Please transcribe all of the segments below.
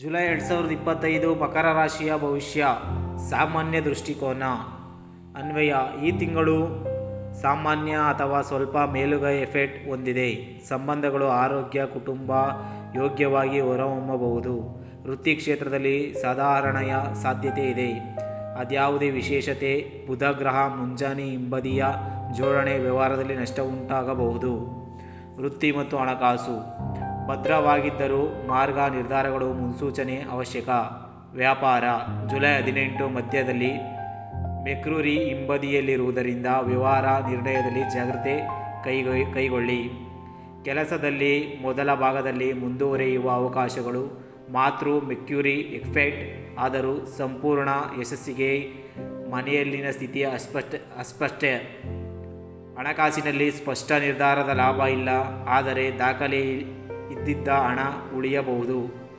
July ಎರಡು ಸಾವಿರದ ಇಪ್ಪತ್ತೈದು ಮಕರ ರಾಶಿಯ ಭವಿಷ್ಯ ಸಾಮಾನ್ಯ ದೃಷ್ಟಿಕೋನ. ಅನ್ವಯ, ಈ ತಿಂಗಳು ಸಾಮಾನ್ಯ ಅಥವಾ ಸ್ವಲ್ಪ ಮೇಲುಗೈ ಎಫೆಕ್ಟ್ ಹೊಂದಿದೆ. ಸಂಬಂಧಗಳು ಆರೋಗ್ಯ, ಕುಟುಂಬ ಯೋಗ್ಯವಾಗಿ ಹೊರಹೊಮ್ಮಬಹುದು. ವೃತ್ತಿ ಕ್ಷೇತ್ರದಲ್ಲಿ ಸಾಧಾರಣೆಯ ಸಾಧ್ಯತೆ ಇದೆ. ಅದ್ಯಾವುದೇ ವಿಶೇಷತೆ, ಬುಧ ಗ್ರಹ, ಮುಂಜಾನೆ ಹಿಂಬದಿಯ ಜೋಡಣೆ ವ್ಯವಹಾರದಲ್ಲಿ ನಷ್ಟ ಉಂಟಾಗಬಹುದು. ವೃತ್ತಿ ಮತ್ತು ಹಣಕಾಸು. ಭದ್ರವಾಗಿದ್ದರೂ ಮಾರ್ಗ ನಿರ್ಧಾರಗಳು ಮುನ್ಸೂಚನೆ ಅವಶ್ಯಕ. ವ್ಯಾಪಾರ, ಜುಲೈ ಹದಿನೆಂಟು ಮಧ್ಯದಲ್ಲಿ ಮೆಕ್ರೂರಿ ಹಿಂಬದಿಯಲ್ಲಿರುವುದರಿಂದ ವ್ಯವಹಾರ ನಿರ್ಣಯದಲ್ಲಿ ಜಾಗ್ರತೆ ಕೈಗೊಯ್ ಕೈಗೊಳ್ಳಿ. ಕೆಲಸದಲ್ಲಿ ಮೊದಲ ಭಾಗದಲ್ಲಿ ಮುಂದುವರಿಯುವ ಅವಕಾಶಗಳು, ಮಾತೃ ಮೆಕ್ಯೂರಿ ಎಫೆಕ್ಟ್ ಆದರೂ ಸಂಪೂರ್ಣ ಯಶಸ್ಸಿಗೆ ಮನೆಯಲ್ಲಿನ ಸ್ಥಿತಿ ಅಸ್ಪಷ್ಟ ಅಸ್ಪಷ್ಟ. ಹಣಕಾಸಿನಲ್ಲಿ ಸ್ಪಷ್ಟ ನಿರ್ಧಾರದ ಲಾಭ ಇಲ್ಲ, ಆದರೆ ದಾಖಲೆ ಇದ್ದಿದ್ದ ಹಣ ಉಳಿಯಬಹುದು.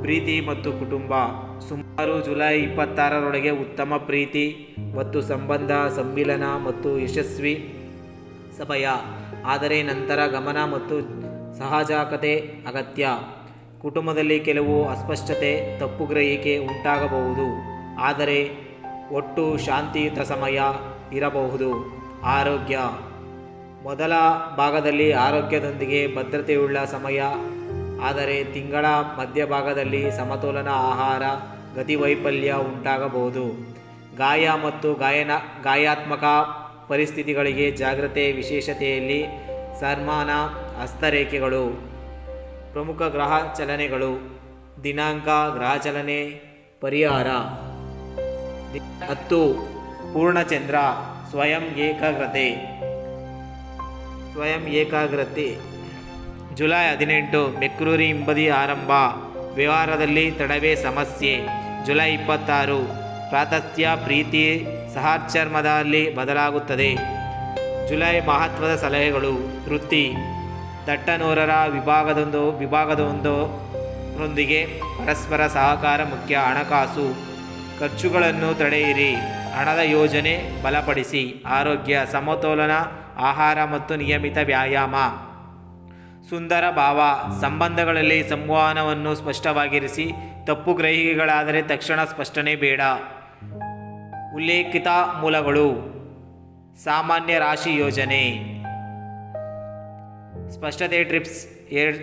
ಪ್ರೀತಿ ಮತ್ತು ಕುಟುಂಬ. ಸುಮಾರು ಜುಲೈ ಇಪ್ಪತ್ತಾರರೊಳಗೆ ಉತ್ತಮ ಪ್ರೀತಿ ಮತ್ತು ಸಂಬಂಧ, ಸಮ್ಮಿಲನ ಮತ್ತು ಯಶಸ್ವಿ ಸಮಯ. ಆದರೆ ನಂತರ ಗಮನ ಮತ್ತು ಸಹಜಾಕತೆ ಅಗತ್ಯ. ಕುಟುಂಬದಲ್ಲಿ ಕೆಲವು ಅಸ್ಪಷ್ಟತೆ, ತಪ್ಪು ಗ್ರಹಿಕೆ ಉಂಟಾಗಬಹುದು. ಆದರೆ ಒಟ್ಟು ಶಾಂತಿಯುತ ಸಮಯ ಇರಬಹುದು. ಆರೋಗ್ಯ. ಮೊದಲ ಭಾಗದಲ್ಲಿ ಆರೋಗ್ಯದೊಂದಿಗೆ ಭದ್ರತೆಯುಳ್ಳ ಸಮಯ, ಆದರೆ ತಿಂಗಳ ಮಧ್ಯಭಾಗದಲ್ಲಿ ಸಮತೋಲನ ಆಹಾರ ಗತಿವೈಫಲ್ಯ ಉಂಟಾಗಬಹುದು. ಗಾಯ ಮತ್ತು ಗಾಯನ, ಗಾಯಾತ್ಮಕ ಪರಿಸ್ಥಿತಿಗಳಿಗೆ ಜಾಗ್ರತೆ, ವಿಶೇಷತೆಯಲ್ಲಿ ಸನ್ಮಾನ, ಹಸ್ತರೇಖೆಗಳು, ಪ್ರಮುಖ ಗ್ರಹ ಚಲನೆಗಳು, ದಿನಾಂಕ, ಗ್ರಹ ಚಲನೆ, ಪರಿಹಾರ. ಹತ್ತು, ಪೂರ್ಣಚಂದ್ರ, ಸ್ವಯಂ ಏಕಾಗ್ರತೆ. ಸ್ವಯಂ ಏಕಾಗ್ರತೆ. ಜುಲೈ ಹದಿನೆಂಟು, ಮೆಕ್ರೂರಿ ಹಿಂಬದಿ ಆರಂಭ. ವ್ಯವಹಾರದಲ್ಲಿ ತಡವೇ ಸಮಸ್ಯೆ. ಜುಲೈ ಇಪ್ಪತ್ತಾರು, ಪ್ರಾತಸ್ತ್ಯ, ಪ್ರೀತಿ, ಸಹಚರ್ಮದಲ್ಲಿ ಬದಲಾಗುತ್ತದೆ. ಜುಲೈ ಮಹತ್ವದ ಸಲಹೆಗಳು. ವೃತ್ತಿ. ದಟ್ಟನೂರರ ವಿಭಾಗದೊಂದು ವಿಭಾಗದೊಂದು ರೊಂದಿಗೆ ಪರಸ್ಪರ ಸಹಕಾರ ಮುಖ್ಯ ಹಣಕಾಸು. ಖರ್ಚುಗಳನ್ನು ತಡೆಯಿರಿ. ಹಣದ ಯೋಜನೆ ಬಲಪಡಿಸಿ. ಆರೋಗ್ಯ, ಸಮತೋಲನ ಆಹಾರ ಮತ್ತು ನಿಯಮಿತ ವ್ಯಾಯಾಮ. ಸುಂದರ ಭಾವ, ಸಂಬಂಧಗಳಲ್ಲಿ ಸಂವಹನವನ್ನು ಸ್ಪಷ್ಟವಾಗಿರಿಸಿ, ತಪ್ಪು ಗ್ರಹಿಕೆಗಳಾದರೆ ತಕ್ಷಣ ಸ್ಪಷ್ಟನೆ ಬೇಡ. ಉಲ್ಲೇಖಿತ ಮೂಲಗಳು. ಸಾಮಾನ್ಯ ರಾಶಿ ಯೋಜನೆ. ಸ್ಪಷ್ಟತೆ ಟ್ರಿಪ್ಸ್ ಎರಡ್,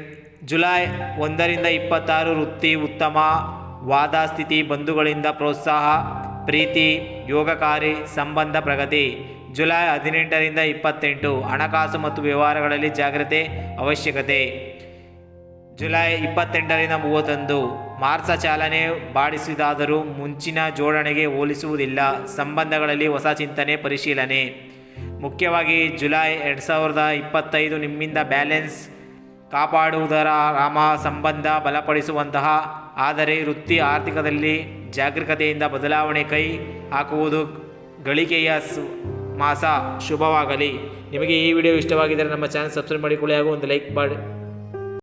ಜುಲೈ ಒಂದರಿಂದ ಇಪ್ಪತ್ತಾರು ವೃತ್ತಿ ಉತ್ತಮ, ವಾದ, ಸ್ಥಿತಿ, ಬಂಧುಗಳಿಂದ ಪ್ರೋತ್ಸಾಹ, ಪ್ರೀತಿ ಯೋಗಕಾರಿ ಸಂಬಂಧ ಪ್ರಗತಿ. ಜುಲೈ ಹದಿನೆಂಟರಿಂದ ಇಪ್ಪತ್ತೆಂಟು. ಹಣಕಾಸು ಮತ್ತು ವ್ಯವಹಾರಗಳಲ್ಲಿ ಜಾಗ್ರತೆ ಅವಶ್ಯಕತೆ. ಜುಲೈ ಇಪ್ಪತ್ತೆಂಟರಿಂದ ಮೂವತ್ತೊಂದು. ಮಾರ್ಸ ಚಾಲನೆ ಬಾಡಿಸಿದಾದರೂ ಮುಂಚಿನ ಜೋಡಣೆಗೆ ಹೋಲಿಸುವುದಿಲ್ಲ. ಸಂಬಂಧಗಳಲ್ಲಿ ಹೊಸ ಚಿಂತನೆ, ಪರಿಶೀಲನೆ. ಮುಖ್ಯವಾಗಿ ಜುಲೈ ಎರಡು ಸಾವಿರದ ಇಪ್ಪತ್ತೈದು ನಿಮ್ಮಿಂದ ಬ್ಯಾಲೆನ್ಸ್ ಕಾಪಾಡುವುದರ ರಾಮ ಸಂಬಂಧ ಬಲಪಡಿಸುವಂತಹ, ಆದರೆ ವೃತ್ತಿ ಆರ್ಥಿಕದಲ್ಲಿ ಜಾಗೃತೆಯಿಂದ ಬದಲಾವಣೆ ಕೈ ಹಾಕುವುದು ಗಳಿಕೆಯ ಮಾಸ ಶುಭವಾಗಲಿ. ನಿಮಗೆ ಈ ವಿಡಿಯೋ ಇಷ್ಟವಾಗಿದ್ದರೆ ನಮ್ಮ ಚಾನಲ್ ಸಬ್ಸ್ಕ್ರೈಬ್ ಮಾಡಿಕೊಳ್ಳಿ ಹಾಗೂ ಒಂದು ಲೈಕ್ ಮಾಡಿ.